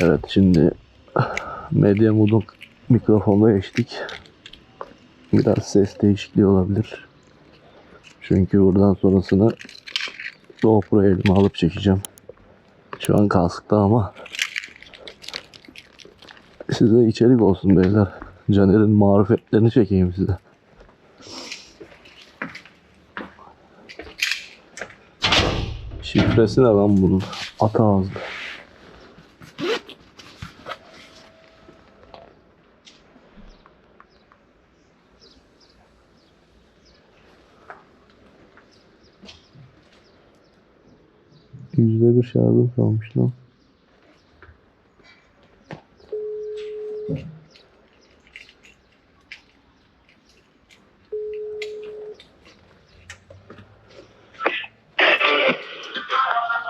Evet şimdi Media Mood'un mikrofonla geçtik. Biraz ses değişikliği olabilir. Çünkü buradan sonrasını GoPro elime alıp çekeceğim. Şu an kaskta ama size içerik olsun beyler. Caner'in marifetlerini çekeyim size. Şifresi ne lan bunun? Ata ağzı. Şarjım kalmış lan.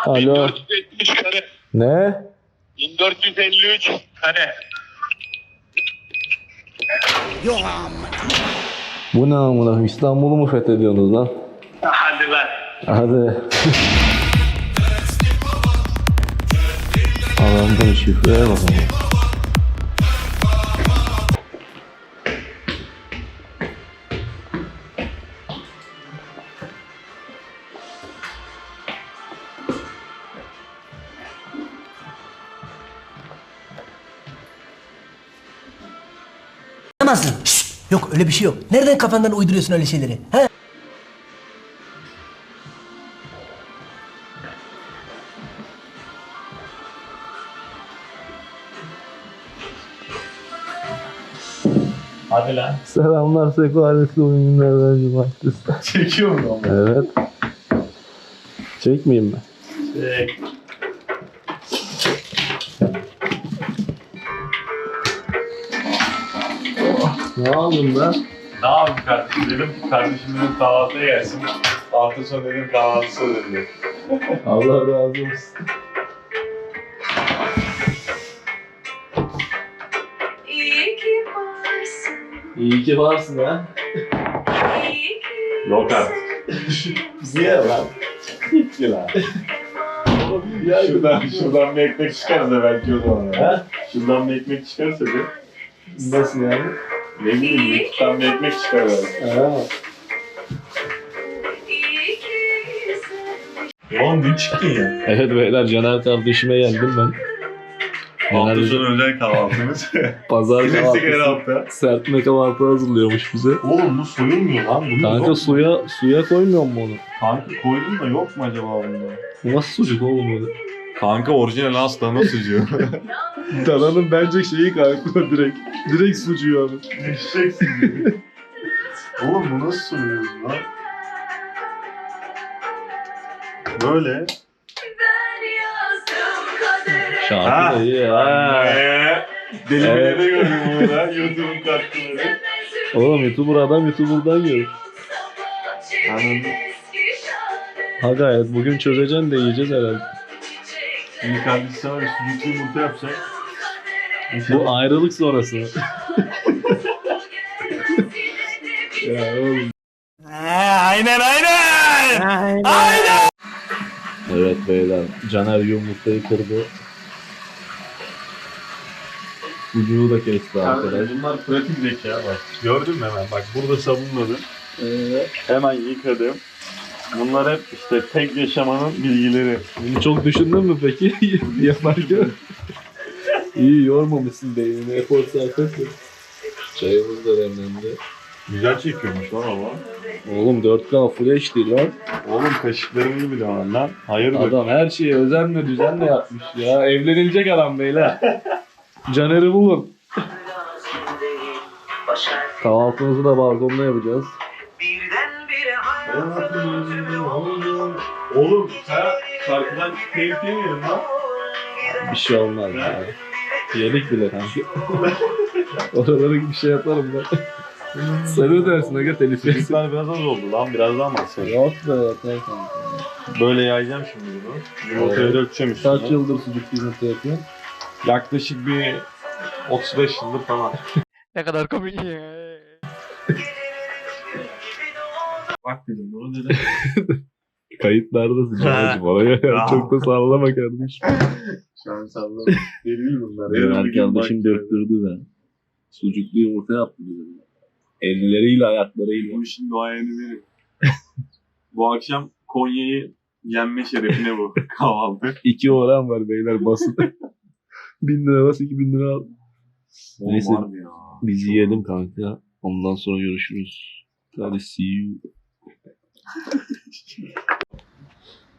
Alo. 1453 kare. Ne? 1453 kare. Bu ne amına? İstanbul'u mu fethediyorsunuz lan? Hadi lan. Hadi. Adamdan şifreye bak ama. Anlamazsın. Şşt! Yok öyle bir şey yok. Nereden kafandan uyduruyorsun öyle şeyleri? He? Hadi lan. Selamlar Seko ailesi oyunlardan cumartesi. Çekiyor mu ama? Evet. Çekmeyeyim mi? Çek. Ne aldın be? Ne yapayım kardeşim dedim ki kardeşim dedim kahvaltıya gelsin. Hafta sonu dedim kahvaltısı ödedi. Allah razı olsun. İyi ki varsın ha. iyi ki Yok artık. Niye lan? Gitti lan. şuradan, şuradan bir ekmek çıkarsa belki o zaman. Ha? Şuradan bir ekmek çıkarsa bir. Nasıl yani? Ne bileyim YouTube'dan bir ekmek çıkar belki. Ha. Oğlum dün çıktın ya. Evet beyler Caner kardeşime yendim ben. Hafta sonu özel kahvaltımız. pazar Klasik her hafta. Serpme kahvaltı hazırlıyormuş bize. Oğlum bu soyulmuyor lan. Bunu Kanka yok. suya suya koymuyor mu onu? Kanka koydun da yok mu acaba bunda? Bu nasıl sucuk oğlum öyle? Kanka orijinal aslanın sucuğu. Dananın bence şeyi kanka direkt. Direkt sucuğu abi. Eşek sucuğu. Oğlum bu nasıl sunuyorsun lan? Böyle. Şarkı da iyi ha. Deli Evet. de gördüm burada. YouTube'un katkıları. Oğlum YouTuber adam YouTuber'dan yiyor. Anladım. Ha gayet bugün çözeceksin de yiyeceğiz herhalde. Şimdi kardeşim sana bir sucuklu yumurta yapacak. Bu ayrılık sonrası. ya oğlum. aynen aynen. Aynen. Evet beyler. Caner yumurtayı kırdı. Sucuğu da kesti arkadaş. Bunlar pratik zeka bak. Gördün mü hemen? Bak burada sabunladım. Hemen yıkadım. Bunlar hep işte tek yaşamanın bilgileri. Bunu çok düşündün mü peki? Yaparken. İyi yormamışsın beynini. Efor sarf. Çayımız da demlendi. Güzel çekiyormuş lan ama. Oğlum 4K Full HD lan. Oğlum kaşıklarım gibi de var lan. Hayırdır? Adam her şeyi özenle düzenle yapmış ya. Evlenilecek adam beyler. Caner'i bulun. Kahvaltımızı da balkonda yapacağız. Oğlum sen şarkıdan keyif yemiyorsun lan. Bir şey olmaz ya. Yedik bile kanka. Oralara bir şey yaparım ben. Sen ödersin aga telif yersin. Çocuklar biraz az oldu lan. Biraz daha mı atsak? Yok be yeter kanka. Böyle yayacağım şimdi bunu. Yumurtayı Evet. dökeceğim üstüne. Kaç yıldır sucuk yumurta yapıyorsun? Yaklaşık bir 35 yıldır falan. Ne kadar komik ya. Bak dedim bunu dedim. Kayıtlardasın Caner'cim oraya. Çok da sallama kardeşim. Şu an salladım. Deli bunlar. Benim bir bak- döktürdü be. Sucuklu yumurta yaptı bize. Elleriyle ayaklarıyla. Bu işin doğayeni benim. bu akşam Konya'yı yenme şerefine bu kahvaltı. İki oran var beyler basın. Bin lira bas iki bin lira al. Neyse. Ya. Biz yiyelim kanka. Ondan sonra görüşürüz. Hadi see you.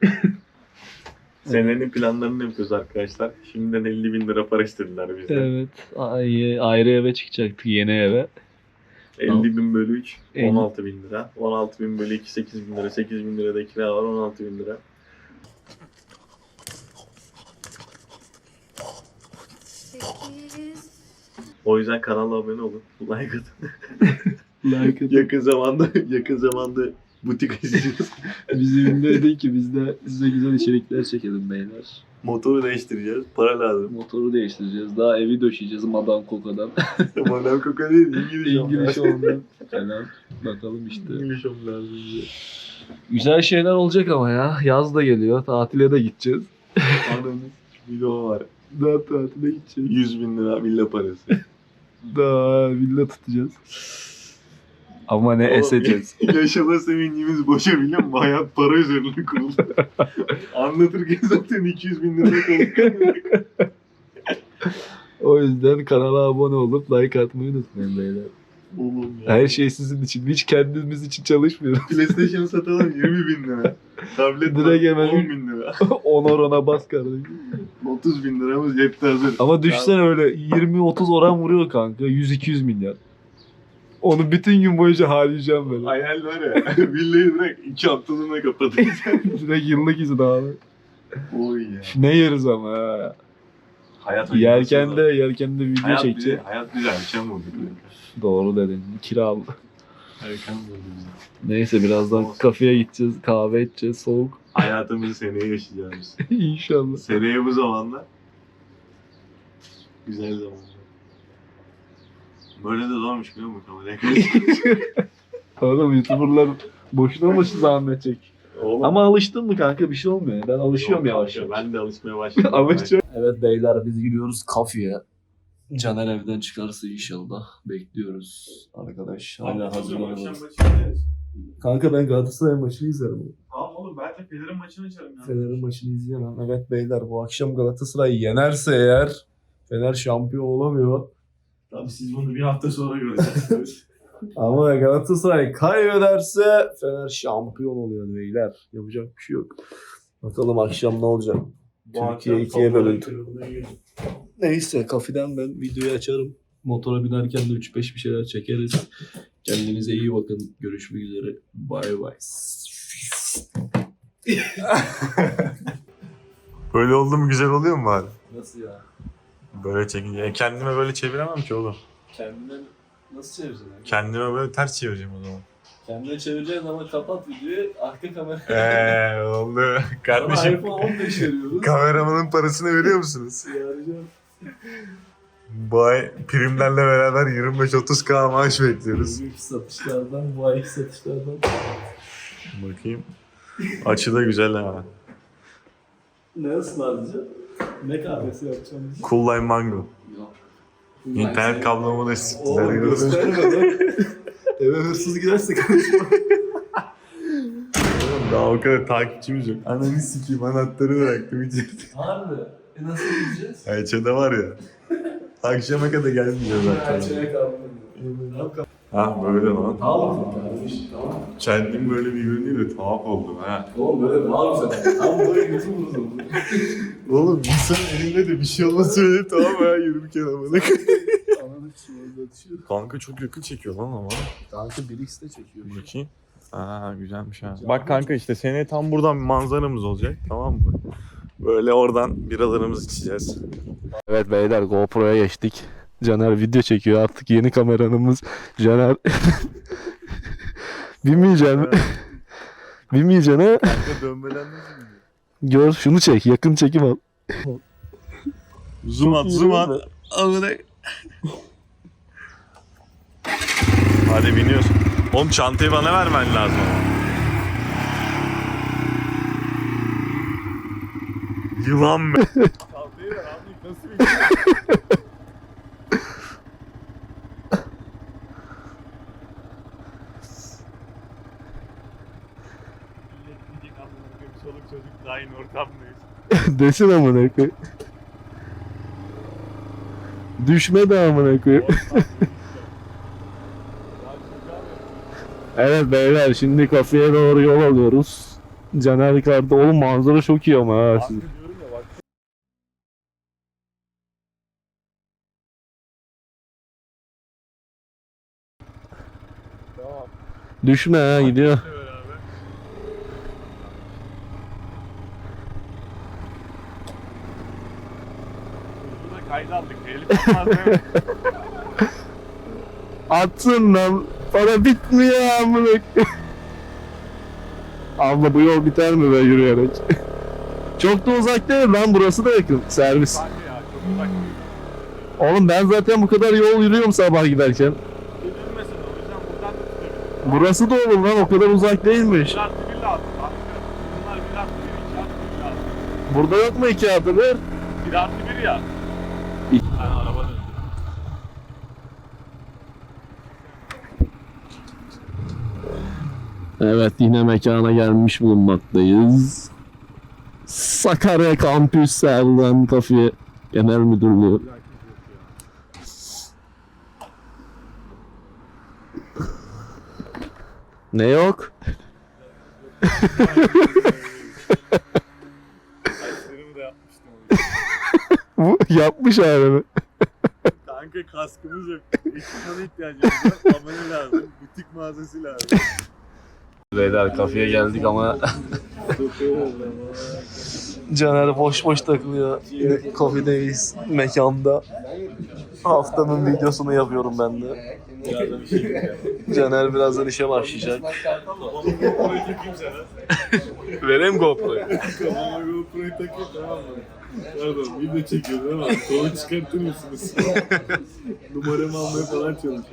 Senenin planlarını yapıyoruz arkadaşlar. Şimdiden 50 bin lira para istediler bizden. Evet. Ay, ayrı eve çıkacaktık yeni eve. 50 bin bölü 3, Elli. 16 bin lira. 16 bin bölü 2, 8 bin lira. 8 bin lira da kira var, 16 bin lira. O yüzden kanala abone olun. Like atın. Like atın. yakın zamanda yakın zamanda butik açacağız. Bizi bilmedi ki biz de size güzel içerikler çekelim beyler. Motoru değiştireceğiz. Para lazım. Motoru değiştireceğiz. Daha evi döşeyeceğiz Madame Coca'dan. Madem Coca değil, İngiliz İngiliz ondan. Falan. Bakalım işte. İngiliz lazım bize. Güzel şeyler olacak ama ya. Yaz da geliyor. Tatile de gideceğiz. Ananız video var. Daha tatile gideceğiz. 100 bin lira villa parası. Daha villa tutacağız. Ama ne eseceğiz. Yaşama sevincimiz boşa musun? Hayat para üzerine kurulu. Anlatırken zaten 200 bin lira kalır. O yüzden kanala abone olup like atmayı unutmayın beyler. Oğlum ya. Her şey sizin için. Hiç kendimiz için çalışmıyoruz. PlayStation satalım 20 bin lira. Tablet Direkt hemen 10 bin lira. Onor ona bas kardeşim. 30 bin liramız cepte hazır. Ama düşsene öyle 20-30 oran vuruyor kanka. 100-200 milyar. Onu bütün gün boyunca harcayacağım böyle. Hayal var ya. Villayı direkt 2 haftalığına kapatacağız. Direkt yıllık izin abi. Oy ya. Ne yeriz ama ha. Hayat Yerken de, yerken de video hayat bize, çekeceğiz. hayat bize akşam vurdu. Doğru dedin. Kira Erken vurdu bize. Neyse birazdan Olsun. kafeye gideceğiz. Kahve içeceğiz. Soğuk. Hayatımızı seneye yaşayacağız. İnşallah. Seneye bu zamanlar. Güzel zamanlar. Böyle de zormuş biliyor musun kameraya Oğlum YouTuber'lar boşuna mı zahmet çek? Oğlum, Ama alıştın mı kanka bir şey olmuyor. Ben alışıyorum Yok, yavaş yavaş. Ben de alışmaya başladım. Alışacağım. Evet beyler biz gidiyoruz kafeye. Caner evden çıkarsa inşallah. Bekliyoruz arkadaş. Hala hazırlanıyoruz. Kanka ben Galatasaray maçını izlerim. Tamam oğlum ben de Fener'in maçını açarım ya. Fener'in maçını izleyemem. Evet beyler bu akşam Galatasaray yenerse eğer Fener şampiyon olamıyor. Tabii siz bunu bir hafta sonra göreceksiniz. Ama Galatasaray kaybederse Fener şampiyon oluyor beyler. Yapacak bir şey yok. Bakalım akşam ne olacak. Türkiye ikiye bölündü. Neyse kafeden ben videoyu açarım. Motora binerken de 3-5 bir şeyler çekeriz. Kendinize iyi bakın. Görüşmek üzere. Bye bye. Böyle oldu mu güzel oluyor mu bari? Nasıl ya? Böyle çekince. E, kendime böyle çeviremem ki oğlum. Kendine nasıl çevireceksin? Kendime böyle ters çevireceğim o zaman. Kendine çevireceğiz ama kapat videoyu. Arka kamera. Eee oldu. Kardeşim iPhone 15 veriyoruz. kameramanın parasını veriyor musunuz? Yarayacağım. Bu ay primlerle beraber 25-30k maaş bekliyoruz. Büyük satışlardan, bu ayki satışlardan. Bakayım. Açı da güzel ha. Ne ısmarlayacaksın? Ne kahvesi yapacağım? Cool Lime Mango. Yok. İnternet kablomu da siktiler. Oğlum gösterme bak. Eve hırsız girerse konuşma. Oğlum Daha o kadar takipçimiz yok. Ananı sikeyim anahtarı bıraktım içeride. Harbi. E nasıl gideceğiz? Ayça'da var ya. Akşama kadar gelmeyeceğiz zaten. Çaya kalmadı. Ha böyle lan. Tamam kardeş. Tamam. Kendim böyle bir görünüyor da tuhaf oldum ha. Oğlum böyle daha güzel. Tam böyle YouTuber'ız oğlum. Oğlum insan elinde de bir şey olmasa öyle tamam ha yürürken amına. Orada düşüyor. Kanka çok yakın çekiyor lan ama. Kanka 1x de çekiyor. Bakayım. Aa güzelmiş ha. Bak kanka işte seneye tam buradan bir manzaramız olacak tamam mı? Böyle oradan biralarımızı içeceğiz. Evet beyler GoPro'ya geçtik. Caner video çekiyor artık yeni kameranımız. Caner Binmeyeceğim. Binmeyeceğim ha. Kanka dönmeden nasıl Gör şunu çek yakın çekim al. Zoom at zoom at. Amına. Hadi biniyoruz. Oğlum çantayı bana vermen lazım. Yılan be. Çantayı ver. Nasıl bir Çoluk çocuk da aynı ortamdayız. Desin amına koyayım. Düşme de amına koyayım. Evet beyler şimdi kafeye doğru yol alıyoruz. Caner yukarıda oğlum manzara çok iyi ama ha. Düşme ha gidiyor. Hep beraber. Hızlı da kayda aldık. Elif olmaz değil mi? Atsın lan. Para bitmiyor amına. Abla bu yol biter mi be yürüyerek? Çok da uzak değil lan burası da yakın servis. Ya. Oğlum ben zaten bu kadar yol yürüyorum sabah giderken. Burası da olur lan o kadar uzak değilmiş. Burada yok mu iki artı bir? Bir artı bir ya. İki. Ben araba döndü. Evet yine mekana gelmiş bulunmaktayız. Sakarya Kampüs Serden Kafe Genel Müdürlüğü. Ne yok? Bu yapmış abi. Kanka kaskımız yok. Ekipmana ihtiyacımız var. Abone lazım. Butik mağazası lazım. Beyler kafeye geldik ama Caner boş boş takılıyor. Yine kafedeyiz mekanda. Haftanın videosunu yapıyorum ben de. Caner birazdan işe başlayacak. Vereyim GoPro'yu. Kafama GoPro'yu takayım tamam mı? Pardon video çekiyoruz ama kolu çıkartır mısınız? Numaramı almaya falan çalışıyorum.